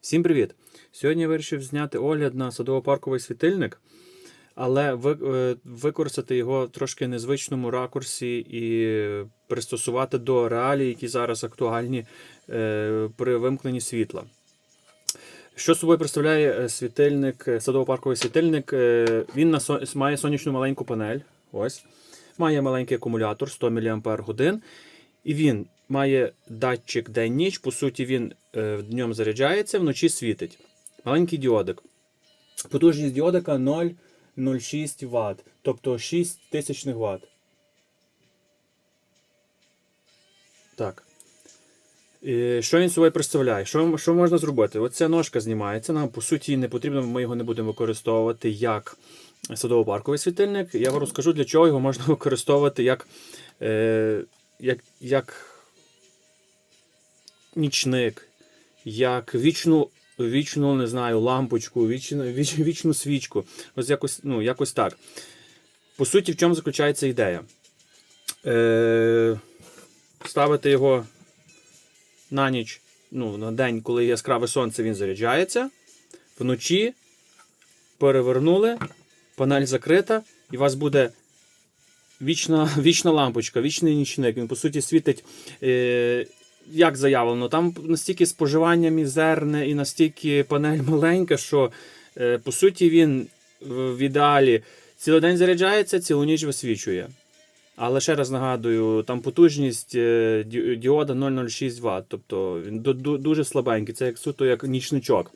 Всім привіт! Сьогодні я вирішив зняти огляд на садово-парковий світильник, але е, використати його в трошки незвичному ракурсі і пристосувати до реалій, які зараз актуальні е, при вимкненні світла. Що собою представляє е, світильник, садово-парковий світильник? Він має сонячну маленьку панель. Ось. Має маленький акумулятор 100 мАч. І він має датчик день-ніч. По суті, він е, днем заряджається, вночі світить. Маленький діодик. Потужність діодика 0,06 Вт, тобто 6 тисячних Вт. Так. І що він собою представляє? Що, що можна зробити? Оця ножка знімається. Нам, по суті, не потрібно, ми його не будемо використовувати як садово-парковий світильник. Я вам розкажу, для чого його можна використовувати як, е, як, як нічник, як вічну, вічну, не знаю, лампочку, вічну, віч, вічну свічку. Ось якось, ну, якось так. По суті, в чому заключається ідея? Е, ставити його на ніч, ну, на день, коли яскраве сонце, він заряджається. Вночі перевернули, панель закрита, і у вас буде вічна, вічна лампочка, вічний нічник. Він, по суті, світить. Е, як заявлено, там настільки споживання мізерне і настільки панель маленька, що е, по суті він в ідеалі цілий день заряджається, цілу ніч висвічує. Але ще раз нагадую, там потужність е, діода 0,06 Вт, тобто він ду- ду- дуже слабенький, це як суто як нічничок,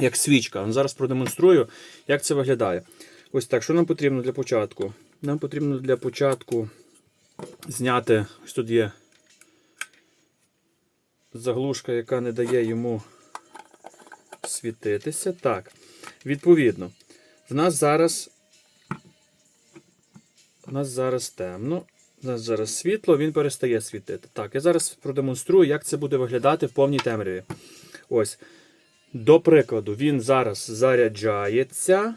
як свічка. Зараз продемонструю, як це виглядає. Ось так, що нам потрібно для початку? Нам потрібно для початку зняти, ось тут є заглушка, яка не дає йому світитися. Так, відповідно, в нас зараз. У нас зараз темно. У нас зараз світло, він перестає світити. Так, я зараз продемонструю, як це буде виглядати в повній темряві. Ось. До прикладу, він зараз заряджається.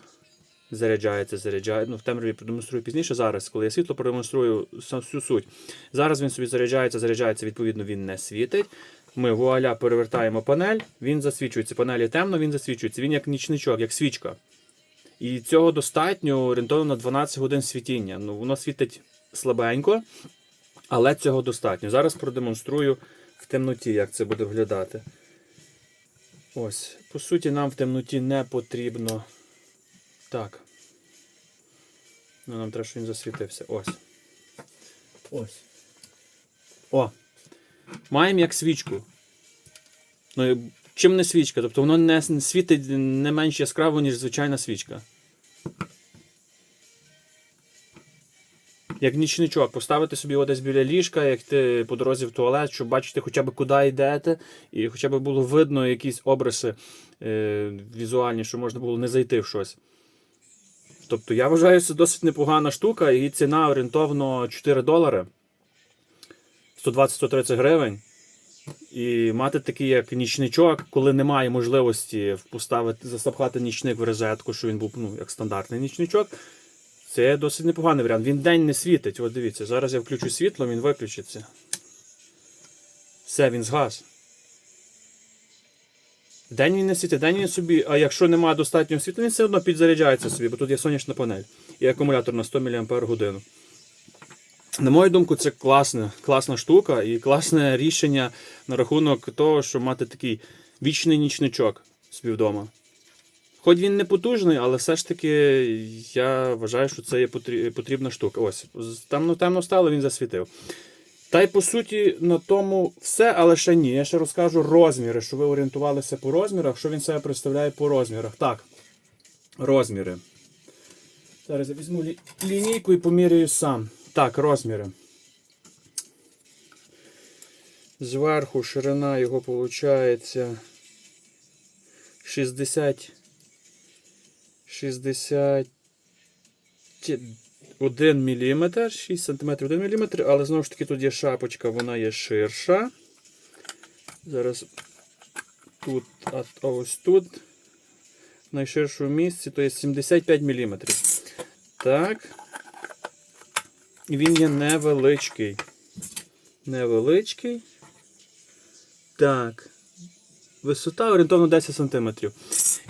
Заряджається, заряджає. Ну, в темряві продемонструю пізніше. Зараз, коли я світло продемонструю всю суть. Зараз він собі заряджається, заряджається, відповідно, він не світить. Ми вуаля перевертаємо панель, він засвічується. Панелі темно, він засвічується. Він як нічничок, як свічка. І цього достатньо орієнтовно на 12 годин світіння. Ну, воно світить слабенько, але цього достатньо. Зараз продемонструю в темноті, як це буде виглядати. Ось. По суті, нам в темноті не потрібно. Так. Ну, нам треба, щоб він засвітився. Ось. Ось. О. Маємо як свічку. Ну, чим не свічка? Тобто воно не світить не менш яскраво, ніж звичайна свічка. Як нічничок, поставити собі його десь біля ліжка, як ти по дорозі в туалет, щоб бачити хоча б куди йдете, і хоча б було видно якісь обриси е, візуальні, що можна було не зайти в щось. Тобто я вважаю, це досить непогана штука, і ціна орієнтовно 4 долари. 120-130 гривень. І мати такий як нічничок, коли немає можливості поставити, засапхати нічник в розетку, що він був ну, як стандартний нічничок. Це досить непоганий варіант. Він день не світить. От дивіться, зараз я включу світло, він виключиться. Все, він згас. День він не світить, день він собі, а якщо немає достатнього світла, він все одно підзаряджається собі, бо тут є сонячна панель і акумулятор на 100 мАч. На мою думку, це класна, класна штука і класне рішення на рахунок того, щоб мати такий вічний нічничок собі вдома. Хоч він не потужний, але все ж таки я вважаю, що це є потрібна штука. Ось, темно темно стало, він засвітив. Та й по суті на тому все, але ще ні. Я ще розкажу розміри, щоб ви орієнтувалися по розмірах, що він себе представляє по розмірах. Так, розміри. Зараз я візьму лі- лінійку і поміряю сам. Так, розміри. Зверху ширина його виходить 60. 61 мм, 6 см 1 мм, але знову ж таки тут є шапочка, вона є ширша. Зараз тут, а ось тут, в найширшому місці, то є 75 мм. Так. Він є невеличкий. Невеличкий. Так. висота орієнтовно 10 см.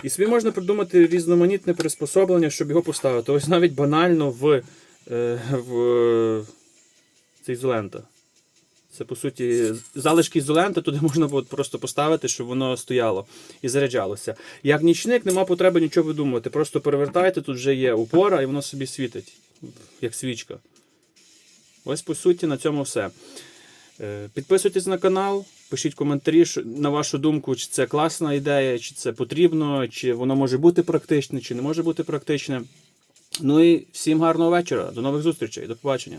І собі можна придумати різноманітне приспособлення, щоб його поставити. Ось навіть банально в, е, в це ізолента. Це по суті залишки ізоленти, туди можна просто поставити, щоб воно стояло і заряджалося. Як нічник, нема потреби нічого видумувати. Просто перевертайте, тут вже є упора, і воно собі світить, як свічка. Ось по суті на цьому все. Е, Підписуйтесь на канал, пишіть коментарі, на вашу думку, чи це класна ідея, чи це потрібно, чи воно може бути практичне, чи не може бути практичне. Ну і всім гарного вечора. До нових зустрічей. До побачення.